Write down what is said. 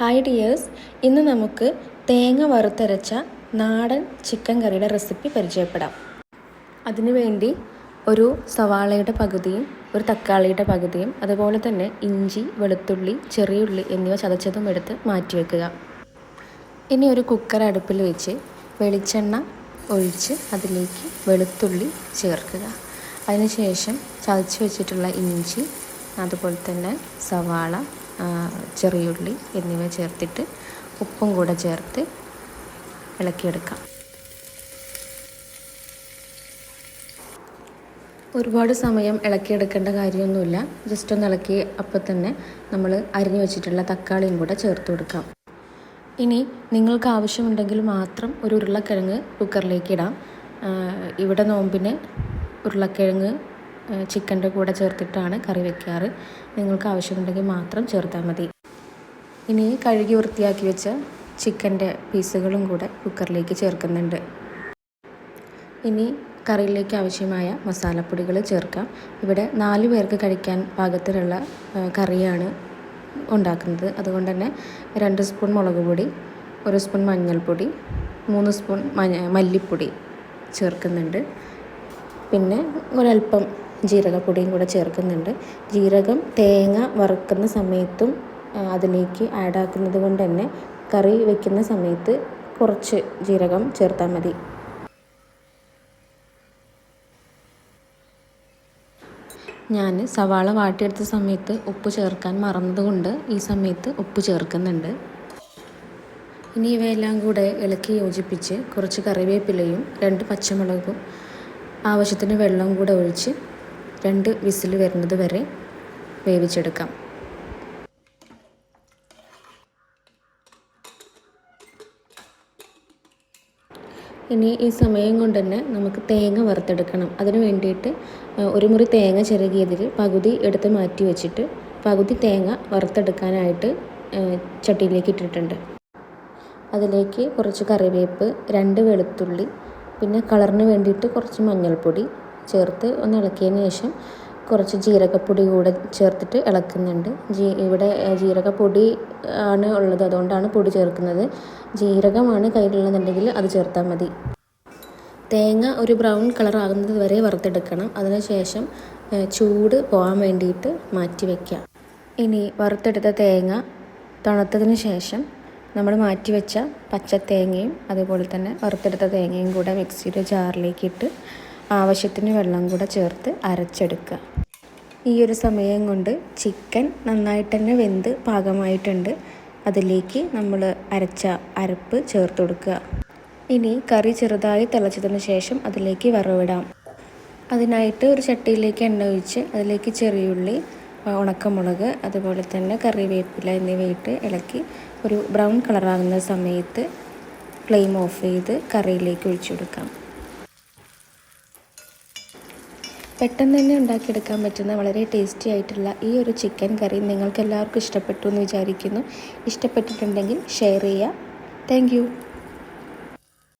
Hi dears ഇന്ന് നമുക്ക് തേങ്ങ വറുത്തരച്ച നാടൻ ചിക്കൻ കറിയുടെ റെസിപ്പി പരിചയപ്പെടാം. അതിനുവേണ്ടി ഒരു സവാളയുടെ പകുതിയും ഒരു തക്കാളിയുടെ പകുതിയും അതുപോലെ തന്നെ ഇഞ്ചി വെളുത്തുള്ളി ചെറിയുള്ളി എന്നിവ ചതച്ചതും എടുത്ത് മാറ്റി വെക്കുക. ഇനി ഒരു കുക്കർ അടുപ്പിൽ വെച്ച് വെളിച്ചെണ്ണ ഒഴിച്ച് അതിലേക്ക് വെളുത്തുള്ളി ചേർക്കുക. അതിനുശേഷം ചതച്ച് വെച്ചിട്ടുള്ള ഇഞ്ചി അതുപോലെ തന്നെ സവാള ചെറിയുള്ളി എന്നിവ ചേർത്തിട്ട് ഉപ്പും കൂടെ ചേർത്ത് ഇളക്കിയെടുക്കാം. ഒരുപാട് സമയം ഇളക്കിയെടുക്കേണ്ട കാര്യമൊന്നുമില്ല. ജസ്റ്റ് ഒന്ന് ഇളക്കി അപ്പോൾ തന്നെ നമ്മൾ അരിഞ്ഞു വെച്ചിട്ടുള്ള തക്കാളിയും കൂടെ ചേർത്ത് കൊടുക്കാം. ഇനി നിങ്ങൾക്ക് ആവശ്യമുണ്ടെങ്കിൽ മാത്രം ഒരു ഉരുളക്കിഴങ്ങ് കുക്കറിലേക്ക് ഇടാം. ഇവിടെ നോമ്പിന് ഉരുളക്കിഴങ്ങ് ചിക്കന്റെ കൂടെ ചേർത്തിട്ടാണ് കറി വെക്കാറ്. നിങ്ങൾക്ക് ആവശ്യമുണ്ടെങ്കിൽ മാത്രം ചേർത്താൽ മതി. ഇനി കഴുകി വൃത്തിയാക്കി വെച്ച ചിക്കന്റെ പീസുകളും കൂടെ കുക്കറിലേക്ക് ചേർക്കുന്നുണ്ട്. ഇനി കറിയിലേക്ക് ആവശ്യമായ മസാലപ്പൊടികൾ ചേർക്കാം. ഇവിടെ നാല് പേർക്ക് കഴിക്കാൻ പാകത്തിലുള്ള കറിയാണ് ഉണ്ടാക്കുന്നത്. അതുകൊണ്ട് തന്നെ രണ്ട് സ്പൂൺ മുളക് പൊടി ഒരു സ്പൂൺ മഞ്ഞൾപ്പൊടി മൂന്ന് സ്പൂൺ മല്ലിപ്പൊടി ചേർക്കുന്നുണ്ട്. പിന്നെ ഒരല്പം ജീരകപ്പൊടിയും കൂടെ ചേർക്കുന്നുണ്ട്. ജീരകം തേങ്ങ വറുക്കുന്ന സമയത്തും അതിലേക്ക് ആഡ് ആക്കുന്നത് കൊണ്ട് തന്നെ കറി വയ്ക്കുന്ന സമയത്ത് കുറച്ച് ജീരകം ചേർത്താൽ മതി. ഞാൻ സവാള വാട്ടിയെടുത്ത സമയത്ത് ഉപ്പ് ചേർക്കാൻ മറന്നതുകൊണ്ട് ഈ സമയത്ത് ഉപ്പ് ചേർക്കുന്നുണ്ട്. ഇനി ഇവയെല്ലാം കൂടെ ഇളക്കി യോജിപ്പിച്ച് കുറച്ച് കറിവേപ്പിലയും രണ്ട് പച്ചമുളകും ആവശ്യത്തിന് വെള്ളവും കൂടെ ഒഴിച്ച് രണ്ട് വിസിൽ വരുന്നത് വരെ വേവിച്ചെടുക്കാം. ഇനി ഈ സമയം കൊണ്ട് തന്നെ നമുക്ക് തേങ്ങ വറുത്തെടുക്കണം. അതിന് വേണ്ടിയിട്ട് ഒരു മുറി തേങ്ങ ചിരകിയതിൽ പകുതി എടുത്ത് മാറ്റി വെച്ചിട്ട് പകുതി തേങ്ങ വറുത്തെടുക്കാനായിട്ട് ചട്ടിയിലേക്ക് ഇട്ടിട്ടുണ്ട്. അതിലേക്ക് കുറച്ച് കറിവേപ്പ് രണ്ട് വെളുത്തുള്ളി പിന്നെ കളറിന് വേണ്ടിയിട്ട് കുറച്ച് മഞ്ഞൾപ്പൊടി ചേർത്ത് ഒന്ന് ഇളക്കിയതിന് ശേഷം കുറച്ച് ജീരകപ്പൊടി കൂടെ ചേർത്തിട്ട് ഇളക്കുന്നുണ്ട്. ജീ ഇവിടെ ജീരകപ്പൊടി ആണ് ഉള്ളത്. അതുകൊണ്ടാണ് പൊടി ചേർക്കുന്നത്. ജീരകമാണ് കയ്യിലുള്ളതെന്നുണ്ടെങ്കിൽ അത് ചേർത്താൽ മതി. തേങ്ങ ഒരു ബ്രൗൺ കളർ ആകുന്നത് വരെ വറുത്തെടുക്കണം. അതിനുശേഷം ചൂട് പോകാൻ വേണ്ടിയിട്ട് മാറ്റി വയ്ക്കുക ഇനി വറുത്തെടുത്ത തേങ്ങ തണുത്തതിന് ശേഷം നമ്മൾ മാറ്റി വെച്ച പച്ച തേങ്ങയും അതുപോലെ തന്നെ വറുത്തെടുത്ത തേങ്ങയും കൂടെ മിക്സിയുടെ ജാറിലേക്ക് ഇട്ട് ആവശ്യത്തിന് വെള്ളം കൂടെ ചേർത്ത് അരച്ചെടുക്കുക. ഈ ഒരു സമയം കൊണ്ട് ചിക്കൻ നന്നായിട്ട് തന്നെ വെന്ത് പാകമായിട്ടുണ്ട്. അതിലേക്ക് നമ്മൾ അരച്ച അരപ്പ് ചേർത്ത് കൊടുക്കുക. ഇനി കറി ചെറുതായി തിളച്ചതിന് ശേഷം അതിലേക്ക് വറവിടാം. അതിനായിട്ട് ഒരു ചട്ടിയിലേക്ക് എണ്ണ ഒഴിച്ച് അതിലേക്ക് ചെറിയുള്ളി ഉണക്കമുളക് അതുപോലെ തന്നെ കറിവേപ്പില എന്നിവയിട്ട് ഇളക്കി ഒരു ബ്രൗൺ കളറാകുന്ന സമയത്ത് ഫ്ലെയിം ഓഫ് ചെയ്ത് കറിയിലേക്ക് ഒഴിച്ചു കൊടുക്കാം. പെട്ടെന്ന് തന്നെ ഉണ്ടാക്കിയെടുക്കാൻ പറ്റുന്ന വളരെ ടേസ്റ്റി ആയിട്ടുള്ള ഈ ഒരു ചിക്കൻ കറി നിങ്ങൾക്ക് എല്ലാവർക്കും ഇഷ്ടപ്പെട്ടു എന്ന് വിചാരിക്കുന്നു. ഇഷ്ടപ്പെട്ടിട്ടുണ്ടെങ്കിൽ ഷെയർ ചെയ്യുക. താങ്ക്